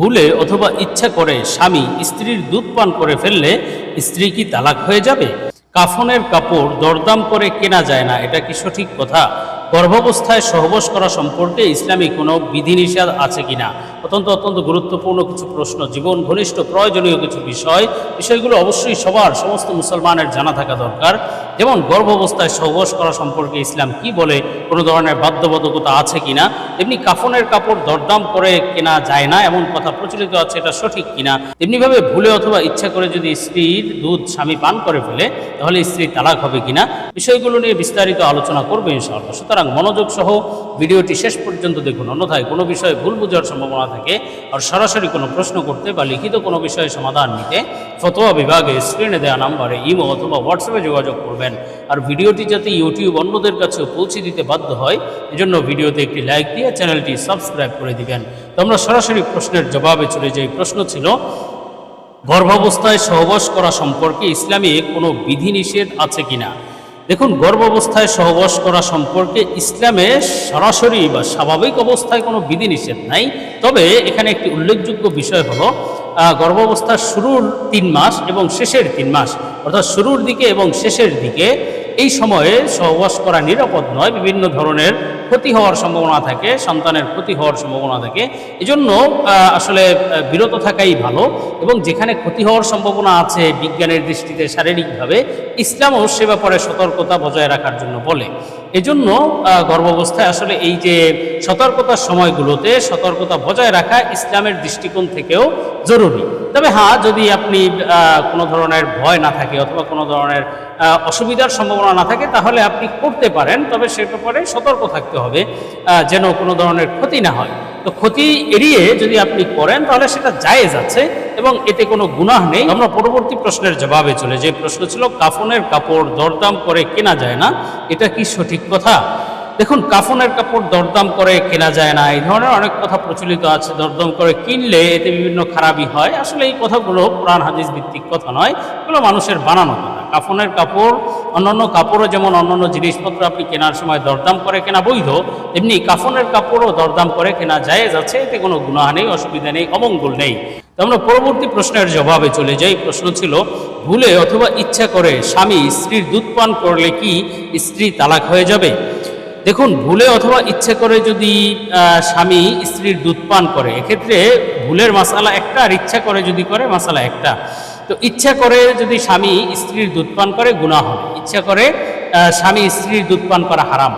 ভুলে অথবা ইচ্ছা করে স্বামী স্ত্রীর দুধ পান করে ফেললে স্ত্রী কি তালাক হয়ে যাবে? কাফনের কাপড় দরদাম করে কেনা যায় না, এটা কি সঠিক কথা? গর্ভাবস্থায় সহবাস করা সম্পর্কে ইসলামী কোনো বিধিনিষেধ আছে কিনা? অত্যন্ত অত্যন্ত গুরুত্বপূর্ণ কিছু প্রশ্ন, জীবন ঘনিষ্ঠ প্রয়োজনীয় কিছু বিষয়, বিষয়গুলো অবশ্যই সবার, সমস্ত মুসলমানের জানা থাকা দরকার। যেমন গর্ভাবস্থায় সহবাস করা সম্পর্কে ইসলাম কি বলে, কোনো ধরনের বাধ্যবাধকতা আছে কিনা, তেমনি কাফনের কাপড় দরদাম করে কেনা যায় না, এমন কথা প্রচলিত আছে, এটা সঠিক কিনা তেমনিভাবে ভুলে অথবা ইচ্ছা করে যদি স্ত্রীর দুধ স্বামী পান করে ফেলে, তাহলে স্ত্রী তালাক হবে কিনা, বিষয়গুলো নিয়ে বিস্তারিত আলোচনা করবে ইনশাআল্লাহ। সুতরাং মনোযোগ সহ ভিডিওটি শেষ পর্যন্ত দেখুন। অন্যথায় কোনো বিষয়ে ভুল বোঝার সম্ভাবনা থাকে আর সরাসরি কোনো প্রশ্ন করতে বা লিখিত কোনো বিষয়ে সমাধান নিতে ফতোয়া বিভাগে স্ক্রিনে দেওয়া নাম্বারে ইমো অথবা হোয়াটসঅ্যাপে যোগাযোগ করবেন। আর ভিডিওটি যাতে ইউটিউব অন্যদের কাছেও পৌঁছে দিতে বাধ্য হয়, এজন্য ভিডিওতে একটি লাইক দিয়ে চ্যানেলটি সাবস্ক্রাইব করে দিবেন। তো আমরা সরাসরি প্রশ্নের জবাবে চলে যাই। প্রশ্ন ছিল, গর্ভাবস্থায় সহবাস করা সম্পর্কে ইসলামে কোনো বিধিনিষেধ আছে কিনা? দেখুন, গর্ভাবস্থায় সহবাস করা সম্পর্কে ইসলামে সরাসরি বা স্বাভাবিক অবস্থায় কোনো বিধিনিষেধ নাই। তবে এখানে একটি উল্লেখযোগ্য বিষয় হলো গর্ভাবস্থার শুরুর তিন মাস এবং শেষের তিন মাস, অর্থাৎ শুরুর দিকে এবং শেষের দিকে এই সময়ে সহবাস করা নিরাপদ নয়, বিভিন্ন ধরনের ক্ষতি হওয়ার সম্ভাবনা থাকে, সন্তানের ক্ষতি হওয়ার সম্ভাবনা থাকে। এজন্য আসলে বিরত থাকাই ভালো এবং যেখানে ক্ষতি হওয়ার সম্ভাবনা আছে বিজ্ঞানের দৃষ্টিতে শারীরিকভাবে ইসলামও সে ব্যাপারে সতর্কতা বজায় রাখার জন্য বলে। এজন্য গর্ভাবস্থায় আসলে এই যে সতর্কতার সময়গুলোতে সতর্কতা বজায় রাখা ইসলামের দৃষ্টিকোণ থেকেও জরুরি। তবে হ্যাঁ যদি আপনি কোনো ধরনের ভয় না থাকে অথবা কোনো ধরনের অসুবিধার সম্ভাবনা না থাকে, তাহলে আপনি করতে পারেন, তবে সে ব্যাপারে সতর্ক থাকতে হবে যেন কোনো ধরনের ক্ষতি না হয়। তো ক্ষতি এড়িয়ে যদি আপনি করেন, তাহলে সেটা জায়েজ আছে এবং এতে কোনো গুনাহ নেই। আমরা পরবর্তী প্রশ্নের জবাবে চলে যে প্রশ্ন ছিল, কাফনের কাপড় দরদাম করে কেনা যায় না? এটা কি সঠিক কথা? দেখুন, কাফনের কাপড় দরদাম করে কেনা যায় না। এই ধরনের অনেক কথা প্রচলিত আছে। দরদাম করে কিনলে এতে বিভিন্ন খারাপই হয়। আসলে এই কথাগুলো কোরআন হাদিস ভিত্তিক কথা নয়। এগুলো মানুষের বানানো কথা। কাফনের কাপড়, অন্যান্য কাপড়ও যেমন অন্যান্য জিনিসপত্র আপনি কেনার সময় দরদাম করে কেনা বৈধ, তেমনি কাফনের কাপড়ও দরদাম করে কেনা জায়েজ আছে, এতে কোনো গুনাহ নেই, অসুবিধা নেই, অমঙ্গল নেই। তো আমরা পরবর্তী প্রশ্নের জবাবে চলে যাই। প্রশ্ন ছিল, ভুলে অথবা ইচ্ছা করে স্বামী স্ত্রীর দুধ পান করলে কি স্ত্রী তালাক হয়ে যাবে? দেখুন, ভুলে অথবা ইচ্ছে করে যদি স্বামী স্ত্রীর দুধ পান করে, এক্ষেত্রে ভুলের মাসালা একটা আর ইচ্ছা করে যদি করে, মাসালা একটা। তো ইচ্ছা করে যদি স্বামী স্ত্রীর দুধ পান করে গুণা হবে। ইচ্ছা করে স্বামী স্ত্রীর দুধ পান করা হারাম।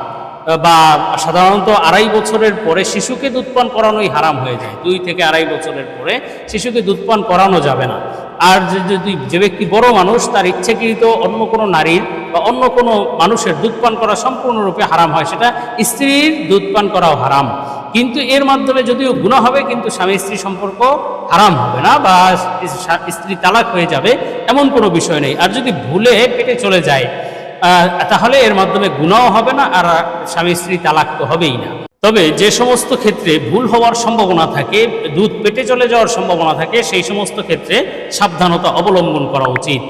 বা সাধারণত আড়াই বছরের পরে শিশুকে দুধ পান করানোই হারাম হয়ে যায়। দুই থেকে আড়াই বছরের পরে শিশুকে দুধ পান করানো যাবে না। আর যদি যে ব্যক্তি বড় মানুষ, তার ইচ্ছাকৃত অন্য কোনো নারীর বা অন্য কোনো মানুষের দুধ পান করা সম্পূর্ণরূপে হারাম হয়। সেটা স্ত্রীর দুধ পান করাও হারাম। কিন্তু এর মাধ্যমে যদিও গুণা হবে, কিন্তু স্বামী স্ত্রী সম্পর্ক হারাম হবে না বা স্ত্রী তালাক হয়ে যাবে, এমন কোনো বিষয় নেই। আর যদি ভুলে পেটে চলে যায় তাহলে এর মাধ্যমে গুণাও হবে না আর স্বামী স্ত্রী তালাক তো হবেই না। তবে যে সমস্ত ক্ষেত্রে ভুল হওয়ার সম্ভাবনা থাকে, দুধ পেটে চলে যাওয়ার সম্ভাবনা থাকে, সেই সমস্ত ক্ষেত্রে সাবধানতা অবলম্বন করা উচিত।